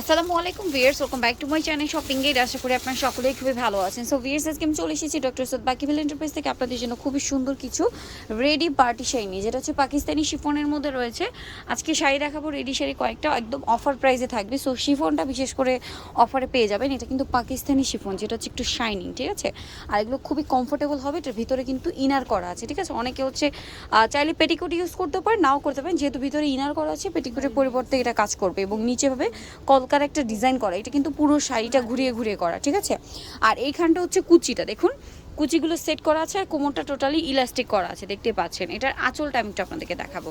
আসসালামু আলাইকুম viewers welcome back to my channel shopping gate আশা করি আপনারা সকলেই খুবই ভালো আছেন। সো ভিয়ার্স আজকে আমি চলে এসেছি ডক্টর সৈয়দ বাকিবিল এন্টারপ্রাইজ থেকে আপনাদের জন্য খুবই সুন্দর কিছু রেডি পার্টি শাড়ি যেটা হচ্ছে পাকিস্তানি শিফনের মধ্যে রয়েছে। আজকে শাড়ি দেখাবো, রেডি শাড়ি কয়েকটা একদম অফার প্রাইসে থাকবে। সো শিফনটা বিশেষ করে অফারে পেয়ে যাবেন। এটা কিন্তু পাকিস্তানি শিফন, যেটা হচ্ছে একটু শাইনিং ঠিক আছে? আর এগুলো খুবই কমফোর্টেবল হবে, এটার ভিতরে কিন্তু ইনার করা আছে, ঠিক আছে? অনেকে হচ্ছে চাইলে পেটিকোট ইউজ করতে পারেন, নাও করতে পারেন। যেহেতু ভিতরে ইনার করা আছে, পেটিকোটের পরিবর্তে এটা কাজ করবে এবং নিচে ভাবে কলকার একটা ডিজাইন করা, এটা কিন্তু পুরো শাড়িটা ঘুরিয়ে ঘুরিয়ে করা, ঠিক আছে? আর এইখানটা হচ্ছে কুচিটা, দেখুন। কুচিগুলো সেট করা আছে আর কোমরটা টোটালি ইলাস্টিক করা আছে, দেখতে পাচ্ছেন। এটার আঁচলটা আমি একটু আপনাদেরকে দেখাবো।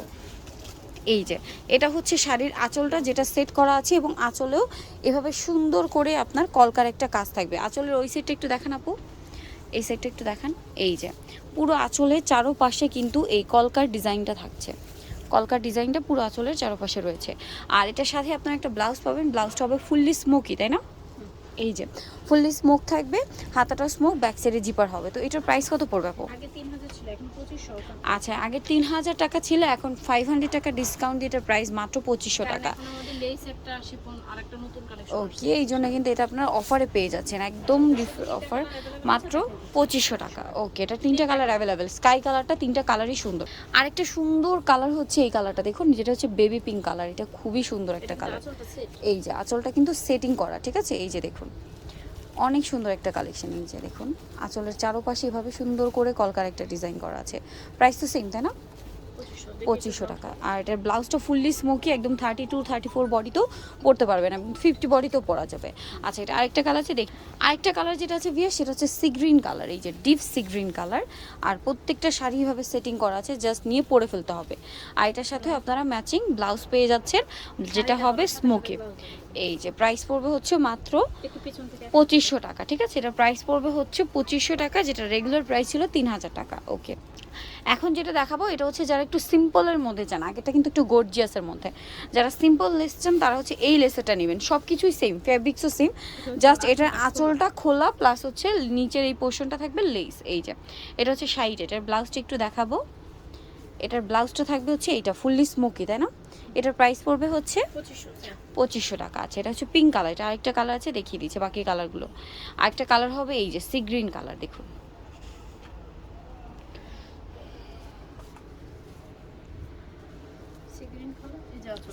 এই যে, এটা হচ্ছে শাড়ির আঁচলটা যেটা সেট করা আছে এবং আঁচলেও এভাবে সুন্দর করে আপনার কলকার একটা কাজ থাকবে। আঁচলের ওই সেটটা একটু দেখান আপু। এই সাইডটা একটু দেখান। এই যে, পুরো আঁচলের চারোপাশে কিন্তু এই কলকার ডিজাইনটা থাকছে। কলকার ডিজাইনটা পুরো আঁচলের চারপাশে রয়েছে। আর এটার সাথে আপনারা একটা ব্লাউজ পাবেন, ব্লাউজটা হবে ফুললি স্মোকি তাই না? এই যে ফুললি স্মোক থাকবে হাতাটা স্মোক ব্যাক সাইডে জিপার হবে। তো এটার প্রাইস কত পড়বে আচ্ছা আগে তিন হাজার টাকা ছিল এখন ফাইভ হান্ড্রেড টাকা ডিসকাউন্ট দিয়ে এটার প্রাইস মাত্র পঁচিশশো টাকা। ওকে এই জন্য কিন্তু এটা আপনার অফারে পেয়ে যাচ্ছেন। একদম অফার মাত্র পঁচিশশো টাকা। ওকে এটা তিনটা কালার অ্যাভেলেবেল স্কাই কালারটা তিনটা কালারই সুন্দর। আরেকটা সুন্দর কালার হচ্ছে এই কালারটা দেখুন যেটা হচ্ছে বেবি পিঙ্ক কালার এটা খুবই সুন্দর একটা কালার এই যে আঁচলটা কিন্তু সেটিং করা ঠিক আছে? এই যে দেখুন। অনেক সুন্দর একটা কালেকশন এই যে দেখুন। আঁচলের চারোপাশে এভাবে সুন্দর করে কলকার একটা ডিজাইন করা আছে। প্রাইস তো সেম তাই না? পঁচিশশো টাকা। আর এটার ব্লাউজটা ফুললি স্মোকি একদম থার্টি টু থার্টি ফোর বডিতেও পরতে পারবেন এবং ফিফটি বডিতেও পরা যাবে। আচ্ছা এটা আরেকটা কালার আছে, দেখ। আরেকটা কালার যেটা আছে বিয়ে সেটা হচ্ছে সি গ্রিন কালার এই যে ডিপ সি গ্রিন কালার আর প্রত্যেকটা শাড়িভাবে সেটিং করা আছে জাস্ট নিয়ে পরে ফেলতে হবে। আর এটার সাথে আপনারা ম্যাচিং ব্লাউজ পেয়ে যাচ্ছেন, যেটা হবে স্মোকি এই যে প্রাইস পড়বে হচ্ছে মাত্র পঁচিশশো টাকা ঠিক আছে? এটা প্রাইস পড়বে হচ্ছে পঁচিশশো টাকা যেটা রেগুলার প্রাইস ছিল তিন হাজার টাকা ওকে এখন যেটা দেখাবো এটা হচ্ছে যারা একটু সিম্পলের মধ্যে চান আগেটা কিন্তু একটু গর্জিয়াসের মধ্যে। যারা সিম্পল লেস চান তারা হচ্ছে এই লেসেটা নেবেন। সব কিছুই সেম ফেব্রিক্সও সেম জাস্ট এটার আঁচলটা। খোলা প্লাস হচ্ছে নিচের এই পোর্শনটা থাকবে লেস এই যে। এটা হচ্ছে শাইট এটার ব্লাউজটা একটু দেখাবো। এটার ব্লাউজটা থাকবে হচ্ছে এইটা ফুললি স্মোকি তাই না? এটার প্রাইস পড়বে হচ্ছে পঁচিশশো পঁচিশশো টাকা। আছে এটা হচ্ছে পিঙ্ক কালার এটা আরেকটা কালার আছে দেখিয়ে দিচ্ছে বাকি কালারগুলো আরেকটা কালার হবে এই যে সি গ্রিন কালার দেখুন।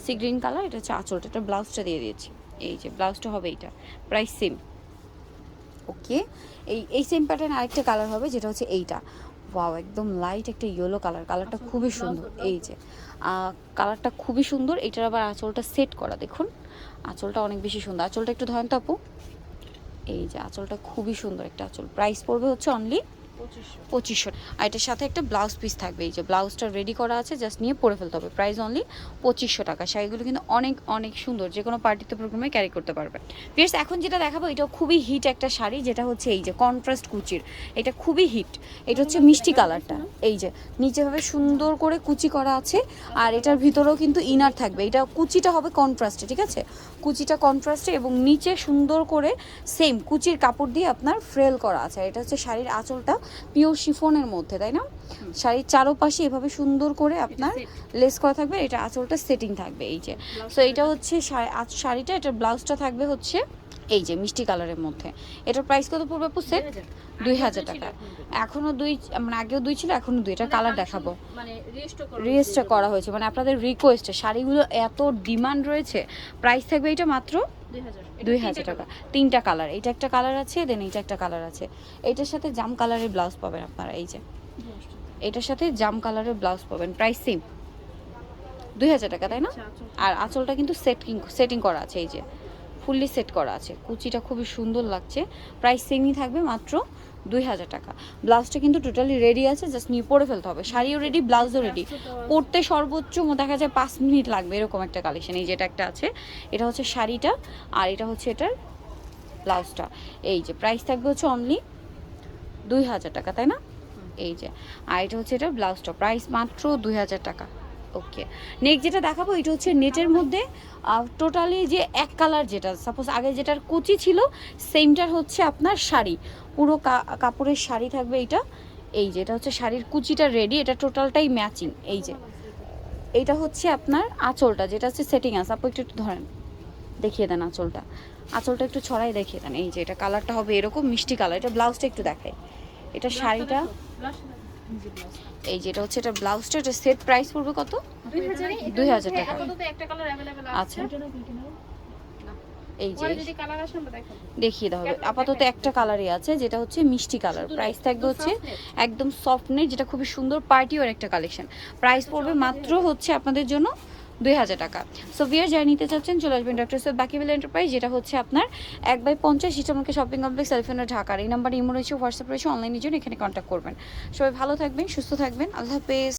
সি গ্রিন কালার এটা হচ্ছে আঁচলটা এটা ব্লাউজটা দিয়ে দিয়েছি। এই যে ব্লাউজটা হবে এইটা প্রাইস সেম ওকে এই এই সেম প্যাটার্ন আরেকটা কালার হবে যেটা হচ্ছে এইটা। ওয়াও একদম লাইট একটা ইয়েলো কালার কালারটা খুবই সুন্দর এই যে কালারটা খুবই সুন্দর এটার আবার আঁচলটা সেট করা দেখুন আঁচলটা অনেক বেশি সুন্দর আঁচলটা একটু ধরেন তো আপু এই যে আঁচলটা খুবই সুন্দর একটা আঁচল প্রাইস পড়বে হচ্ছে অনলি পঁচিশশো। আর এটার সাথে একটা ব্লাউজ পিস থাকবে। এই যে ব্লাউজটা রেডি করা আছে জাস্ট নিয়ে পরে ফেলতে হবে। প্রাইস অনলি পঁচিশশো টাকা। শাড়িগুলো কিন্তু অনেক অনেক সুন্দর। যে কোনো পার্টিতে প্রোগ্রামে ক্যারি করতে পারবে পিয়ার্স এখন যেটা দেখাবো এটা খুবই হিট একটা শাড়ি। যেটা হচ্ছে এই যে কন্ট্রাস্ট কুচির। এটা খুবই হিট এটা হচ্ছে মিষ্টি কালারটা এই যে নিচেভাবে সুন্দর করে কুচি করা আছে আর এটার ভিতরেও কিন্তু ইনার থাকবে। এটা কুচিটা হবে কন্ট্রাস্টে ঠিক আছে? কুচিটা কন্ট্রাস্টে এবং নিচে সুন্দর করে সেম কুচির কাপড় দিয়ে আপনার ফ্রেল করা আছে। আর এটা হচ্ছে শাড়ির আঁচলটা পিওর শিফনের মধ্যে তাই না? শাড়ির চারোপাশে এভাবে সুন্দর করে আপনার লেস করা থাকবে এটা আঁচলটা সেটিং থাকবে এই যে। সো এটা হচ্ছে শাড়িটা এটার ব্লাউজটা থাকবে হচ্ছে এই যে মিষ্টি কালারের মধ্যে। এটার প্রাইস কত পড়বে আপু সেট দুই হাজার টাকা। এখনও দুই। মানে আগেও দুই ছিল এখনও দুই। এটা কালার দেখাবো। মানে রেস্টও করা রিয়েস্টটা করা হয়েছে। মানে আপনাদের রিকোয়েস্টে শাড়িগুলো এত ডিমান্ড রয়েছে প্রাইস থাকবে এটা মাত্র দুই হাজার। টাকা। তিনটা কালার এইটা একটা কালার আছে দেন এইটা একটা কালার আছে। এইটার সাথে জাম কালারের ব্লাউজ পাবেন আপনারা এই যে। এটার সাথে জাম কালারের ব্লাউজ পাবেন। প্রাইস সেম দুই হাজার টাকা তাই না? আর আঁচলটা কিন্তু সেটিং সেটিং করা আছে এই যে। ফুললি সেট করা আছে। কুচিটা খুবই সুন্দর লাগছে। প্রাইস সেমই থাকবে মাত্র দুই হাজার টাকা। ব্লাউজটা কিন্তু টোটালি রেডি আছে জাস্ট নিয়ে পরে ফেলতে হবে। শাড়িও রেডি ব্লাউজও রেডি পরতে সর্বোচ্চ দেখা যায় পাঁচ মিনিট লাগবে এরকম একটা কালেকশন এই যেটা একটা আছে এটা হচ্ছে শাড়িটা আর এটা হচ্ছে এটার ব্লাউজটা। এই যে প্রাইস থাকবে হচ্ছে অনলি দুই হাজার টাকা তাই না? এই যে আর এটা হচ্ছে এটা ব্লাউজটা। প্রাইস মাত্র দুই হাজার টাকা। ওকে নেক্সট যেটা দেখাবো এটা হচ্ছে নেটের মধ্যে টোটালি যে এক কালার যেটা সাপোজ আগে যেটার কুচি ছিল সেমটার হচ্ছে আপনার শাড়ি। পুরো কাপড়ের শাড়ি থাকবে এইটা। এই যে এটা হচ্ছে শাড়ির কুচিটা রেডি এটা টোটালটাই ম্যাচিং এই যে। এইটা হচ্ছে আপনার আঁচলটা যেটা হচ্ছে সেটিং আছে। আপু একটু একটু ধরেন দেখিয়ে দেন আঁচলটা। আঁচলটা একটু ছড়াই দেখিয়ে দেন। এই যে এটা কালারটা হবে এরকম মিষ্টি কালার এটা ব্লাউজটা একটু দেখাই। এটা শাড়িটা এই যেটা হচ্ছে এটা ব্লাউজটা এটা সেট প্রাইস পড়বে কত? দুই হাজারে টাকা। আপাতত একটা কালার অ্যাভেলেবেল আচ্ছা। এই যে। দেখিয়ে দেওয়া হবে। আপাতত একটা কালারই আছে যেটা হচ্ছে মিষ্টি কালার প্রাইস থাকবে হচ্ছে একদম সফট নেই যেটা খুবই সুন্দর পার্টি ওর একটা কালেকশন প্রাইস পড়বে মাত্র হচ্ছে আপনাদের জন্য দুই হাজার টাকা। সো বিয়ার যারা নিতে চাচ্ছেন চলে আসবেন ডক্টর সৈয়দ বাকিবিল এন্টারপ্রাইজ যেটা হচ্ছে আপনার এক বাই পঞ্চাশ ইটামকে শপিং কমপ্লেক্স সেলফোনের ঢাকার এই নাম্বার ইমো রয়েছে হোয়াটসঅ্যাপ রয়েছে অনলাইনের জন্য এখানে কন্ট্যাক্ট করবেন। সবাই ভালো থাকবেন, সুস্থ থাকবেন। আল্লাহ হাফেজ।